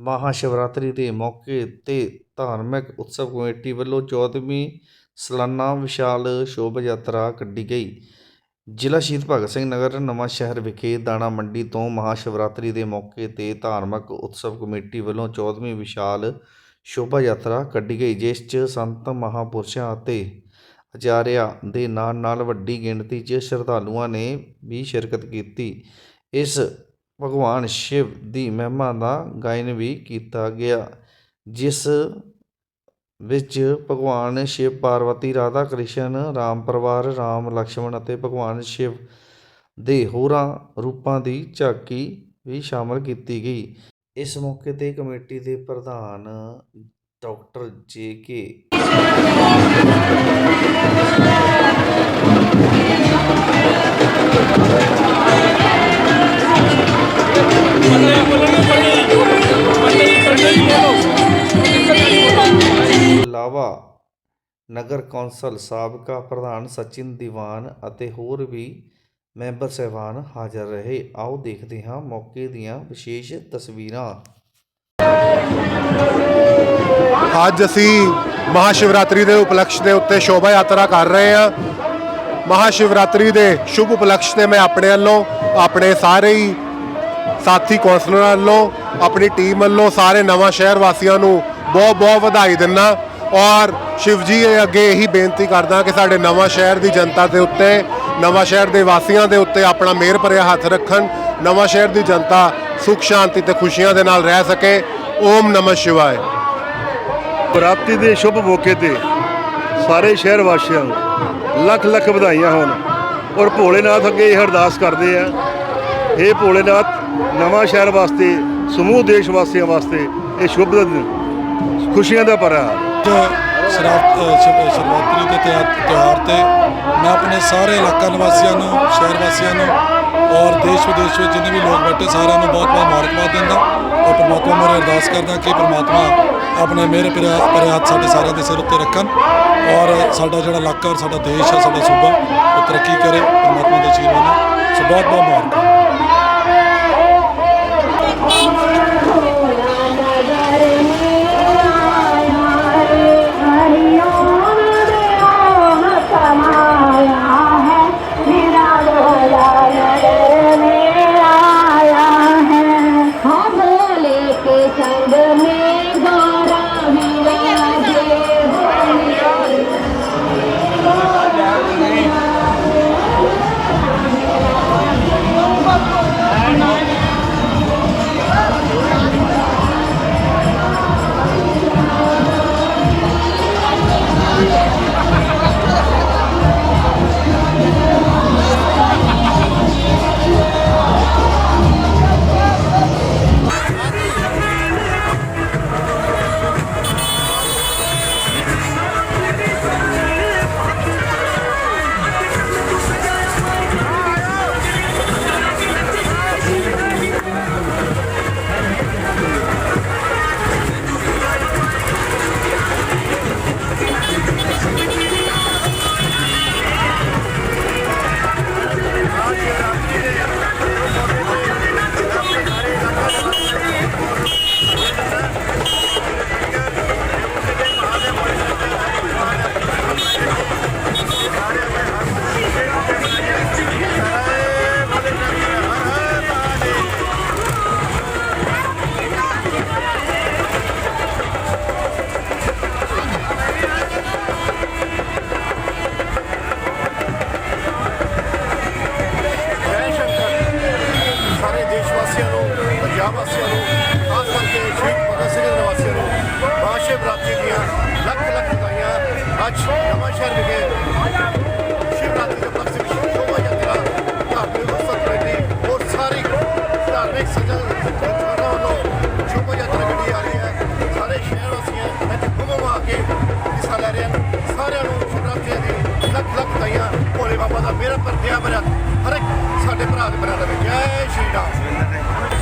ਮਹਾਂ ਸ਼ਿਵਰਾਤਰੀ ਦੇ ਮੌਕੇ ਤੇ ਧਾਰਮਿਕ ਉਤਸਵ ਕਮੇਟੀ ਵੱਲੋਂ 14ਵੀਂ ਸਾਲਾਨਾ ਵਿਸ਼ਾਲ ਸ਼ੋਭਾ ਯਾਤਰਾ ਕੱਢੀ ਗਈ। ਜ਼ਿਲ੍ਹਾ ਸ਼ਹੀਦ ਭਗਤ ਸਿੰਘ ਨਗਰ, ਨਵਾਂ ਸ਼ਹਿਰ ਵਿਖੇ ਦਾਣਾ ਮੰਡੀ ਤੋਂ ਮਹਾਂ ਸ਼ਿਵਰਾਤਰੀ ਦੇ ਮੌਕੇ ਤੇ ਧਾਰਮਿਕ ਉਤਸਵ ਕਮੇਟੀ ਵੱਲੋਂ 14ਵੀਂ ਵਿਸ਼ਾਲ ਸ਼ੋਭਾ ਯਾਤਰਾ ਕੱਢੀ ਗਈ, ਜਿਸ 'ਚ ਸੰਤ ਮਹਾਪੁਰਸ਼ਾਂ ਅਤੇ ਆਚਾਰਿਆ ਦੇ ਨਾਲ ਨਾਲ ਵੱਡੀ ਗਿਣਤੀ 'ਚ ਸ਼ਰਧਾਲੂਆਂ ਨੇ ਵੀ ਸ਼ਿਰਕਤ ਕੀਤੀ। ਇਸ ਭਗਵਾਨ ਸ਼ਿਵ ਦੀ ਮਹਿਮਾ ਦਾ ਗਾਇਨ ਵੀ ਕੀਤਾ ਗਿਆ, ਜਿਸ ਵਿੱਚ ਭਗਵਾਨ ਸ਼ਿਵ, ਪਾਰਵਤੀ, ਰਾਧਾ ਕ੍ਰਿਸ਼ਨ, ਰਾਮ ਪਰਿਵਾਰ, ਰਾਮ ਲਕਸ਼ਮਣ ਅਤੇ ਭਗਵਾਨ ਸ਼ਿਵ ਦੇ ਹੋਰਾਂ ਰੂਪਾਂ ਦੀ ਝਾਕੀ ਵੀ ਸ਼ਾਮਲ ਕੀਤੀ ਗਈ। ਇਸ ਮੌਕੇ ਤੇ ਕਮੇਟੀ ਦੇ ਪ੍ਰਧਾਨ ਡਾਕਟਰ ਜੇ ਕੇ ਇਲਾਵਾ ਨਗਰ ਕੌਂਸਲ ਸਾਬਕਾ ਪ੍ਰਧਾਨ ਸਚਿਨ ਦੀਵਾਨ ਅਤੇ ਹੋਰ ਵੀ ਮੈਂਬਰ ਸਹਿਬਾਨ ਹਾਜ਼ਰ ਰਹੇ। ਆਓ ਦੇਖਦੇ ਹਾਂ ਮੌਕੇ ਦੀਆਂ ਵਿਸ਼ੇਸ਼ ਤਸਵੀਰਾਂ। ਅੱਜ ਅਸੀਂ ਮਹਾਸ਼ਿਵਰਾਤਰੀ ਦੇ ਉਪਲਕਸ਼ ਦੇ ਉੱਤੇ ਸ਼ੋਭਾ ਯਾਤਰਾ ਕਰ ਰਹੇ ਹਾਂ। ਮਹਾਸ਼ਿਵਰਾਤਰੀ ਦੇ ਸ਼ੁਭ ਉਪਲਕਸ਼ ਤੇ ਮੈਂ ਆਪਣੇ ਵੱਲੋਂ, ਆਪਣੇ ਸਾਰੇ ਹੀ ਸਾਥੀ ਕੌਂਸਲਰਾਂ ਵੱਲੋਂ, ਆਪਣੀ ਟੀਮ ਵੱਲੋਂ ਸਾਰੇ ਨਵਾਂ ਸ਼ਹਿਰ ਵਾਸੀਆਂ ਨੂੰ ਬਹੁਤ ਬਹੁਤ ਵਧਾਈ ਦਿੰਦਾ। ਔਰ ਸ਼ਿਵ ਜੀ ਅੱਗੇ ਇਹੀ ਬੇਨਤੀ ਕਰਦਾ ਕਿ ਸਾਡੇ ਨਵਾਂ ਸ਼ਹਿਰ ਦੀ ਜਨਤਾ ਦੇ ਉੱਤੇ, ਨਵਾਂ ਸ਼ਹਿਰ ਦੇ ਵਾਸੀਆਂ ਦੇ ਉੱਤੇ ਆਪਣਾ ਮਿਹਰ ਭਰਿਆ ਹੱਥ ਰੱਖਣ, ਨਵਾਂ ਸ਼ਹਿਰ ਦੀ ਜਨਤਾ ਸੁਖ, ਸ਼ਾਂਤੀ ਤੇ ਖੁਸ਼ੀਆਂ ਦੇ ਨਾਲ ਰਹਿ ਸਕੇ। ਓਮ ਨਮঃ ਸ਼ਿਵਾਏ। ਪ੍ਰਾਪਤੀ ਦੇ ਸ਼ੁਭ ਮੌਕੇ ਤੇ ਸਾਰੇ ਸ਼ਹਿਰ ਵਾਸੀਆਂ ਨੂੰ ਲੱਖ ਲੱਖ ਵਧਾਈਆਂ ਹੋਣ। ਔਰ ਭੋਲੇਨਾਥ ਅੱਗੇ ਇਹ ਅਰਦਾਸ ਕਰਦੇ ਆ ਇਹ ਭੋਲੇਨਾਥ, ਨਵਾਂ ਸ਼ਹਿਰ ਵਾਸਤੇ, ਸਮੂਹ ਦੇਸ਼ ਵਾਸੀਆਂ ਵਾਸਤੇ ਇਹ ਸ਼ੁਭ ਦਿਨ। ਖੁਸ਼ੀਆਂ ਦਾ ਪਰਾ ਸ਼ਿਵਰਾਤਰੀ ਦੇ ਤਿਉਹਾ- ਤਿਉਹਾਰ ਤੇ ਮੈਂ ਆਪਣੇ ਸਾਰੇ ਇਲਾਕਾ ਨਿਵਾਸੀਆਂ ਨੂੰ, ਸ਼ਹਿਰ ਵਾਸੀਆਂ ਨੂੰ ਔਰ ਦੇਸ਼ ਵਿਦੇਸ਼ ਵਿੱਚ ਜਿੰਨੇ ਵੀ ਲੋਕ ਬੈਠੇ ਸਾਰਿਆਂ ਨੂੰ ਬਹੁਤ ਬਹੁਤ ਮੁਬਾਰਕਬਾਦ ਦਿੰਦਾ। ਔਰ ਪਰਮਾਤਮਾ ਮੇਰੇ ਅਰਦਾਸ ਕਰਦਾ ਕਿ ਪਰਮਾਤਮਾ ਆਪਣੇ ਮੇਰੇ ਪਿਆਰੇ ਪਿਆਰੇ ਸਾਡੇ ਸਾਰਿਆਂ ਦੇ ਸਿਰ ਉੱਤੇ ਰੱਖਣ ਔਰ ਸਾਡਾ ਜਿਹੜਾ ਇਲਾਕਾ ਔਰ ਸਾਡਾ ਦੇਸ਼ ਹੈ, ਸਾਡਾ ਸੂਬਾ ਉਹ ਤਰੱਕੀ ਕਰੇ, ਪਰਮਾਤਮਾ ਦੇ ਆਸ਼ੀਰਵਾਦ ਨਾਲ। ਸੋ ਬਹੁਤ ਬਹੁਤ ਮੁਬਾਰਕਾਂ। ਵਾਸੀਆਂ ਨੂੰ, ਪੰਜਾਬ ਵਾਸੀਆਂ ਨੂੰ, ਖਾਸ ਕਰਕੇ ਸ਼ਹੀਦ ਭਗਤ ਸਿੰਘ ਨਗਰ ਵਾਸੀਆਂ ਨੂੰ ਮਹਾਸ਼ਿਵਰਾਤਰੀ ਦੀਆਂ ਲੱਖ ਲੱਖ ਵਧਾਈਆਂ ਅੱਜ ਨਵਾਂ ਸ਼ਹਿਰ ਵਿਖੇ। Branovic. Yeah, she does.